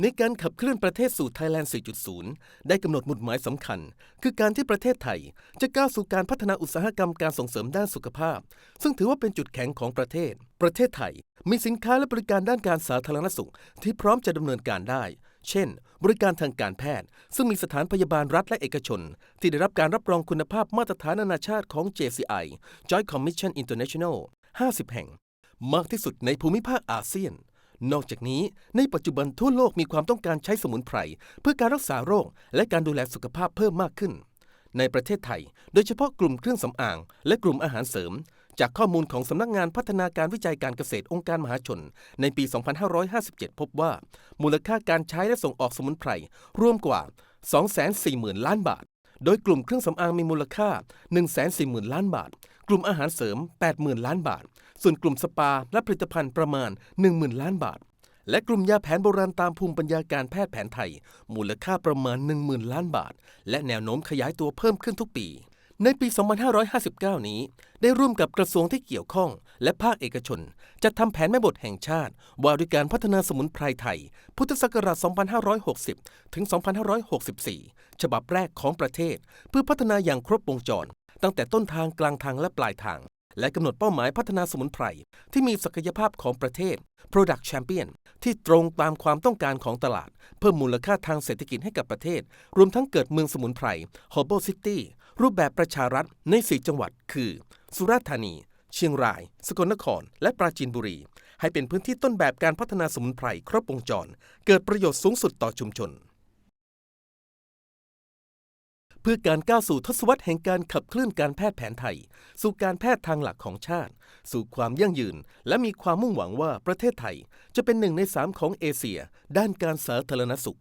ในการขับเคลื่อนประเทศสู่ Thailand 4.0 ได้กำหนดหมุดหมายสำคัญ คือการที่ประเทศไทย จะก้าวสู่การพัฒนาอุตสาหกรรมการส่งเสริมด้านสุขภาพ ซึ่งถือว่าเป็นจุดแข็งของประเทศ ประเทศไทย มีสินค้าและบริการด้านการสาธารณสุข ที่พร้อมจะดำเนินการได้ เช่น บริการทางการแพทย์ ซึ่งมีสถานพยาบาลรัฐและเอกชน ที่ได้รับการรับรองคุณภาพมาตรฐานนานาชาติของ JCI Joint Commission International 50 แห่ง มากที่สุดในภูมิภาคอาเซียน นอกจากนี้ในปัจจุบันทั่วโลกมีความต้องการใช้สมุนไพร เพื่อการรักษาโรค และการดูแลสุขภาพเพิ่มมากขึ้น ในประเทศไทย โดยเฉพาะกลุ่มเครื่องสำอาง และกลุ่มอาหารเสริม จากข้อมูลของสำนักงานพัฒนาการวิจัยการเกษตรองค์การมหาชน ในปี 2557 พบว่า มูลค่าการใช้และส่งออกสมุนไพรรวมกว่า 240,000 ล้านบาท โดยกลุ่มเครื่องสำอางมีมูลค่า 140,000 ล้านบาท กลุ่มอาหารเสริม 80,000 ล้านบาท ส่วนกลุ่มสปาและผลิตภัณฑ์ประมาณ 10,000 ล้านบาท และกลุ่มยาแผนโบราณตามภูมิปัญญาการแพทย์แผนไทย มูลค่าประมาณ 10,000 ล้านบาท และแนวโน้มขยายตัวเพิ่มขึ้นทุกปี ในปี 2559 นี้ ได้ร่วมกับกระทรวงที่เกี่ยวข้อง และภาคเอกชน จัดทำแผนแม่บทแห่งชาติ ว่าด้วยการพัฒนาสมุนไพรไทย พุทธศักราช 2560 ถึง 2564 ฉบับแรกของประเทศ เพื่อพัฒนาอย่างครบวงจรตั้งแต่ต้นทางกลางทางและปลายทาง และกำหนดเป้าหมายพัฒนาสมุนไพร ที่มีศักยภาพของประเทศ Product Champion ที่ตรงตามความต้องการของตลาด เพิ่มมูลค่าทางเศรษฐกิจให้กับประเทศ รวมทั้งเกิดเมืองสมุนไพร Herbal City รูปแบบประชารัฐใน 4 จังหวัด คือ สุราษฎร์ธานี เชียงราย สกลนคร และปราจีนบุรี ให้เป็นพื้นที่ต้นแบบการพัฒนาสมุนไพรครบวงจร เกิดประโยชน์สูงสุดต่อชุมชน เพื่อการก้าวสู่ทศวรรษแห่งการขับเคลื่อนการแพทย์แผนไทย สู่การแพทย์ทางหลักของชาติ สู่ความยั่งยืน และมีความมุ่งหวังว่าประเทศไทย จะเป็นหนึ่งในสามของเอเชีย ด้านการสาธารณสุข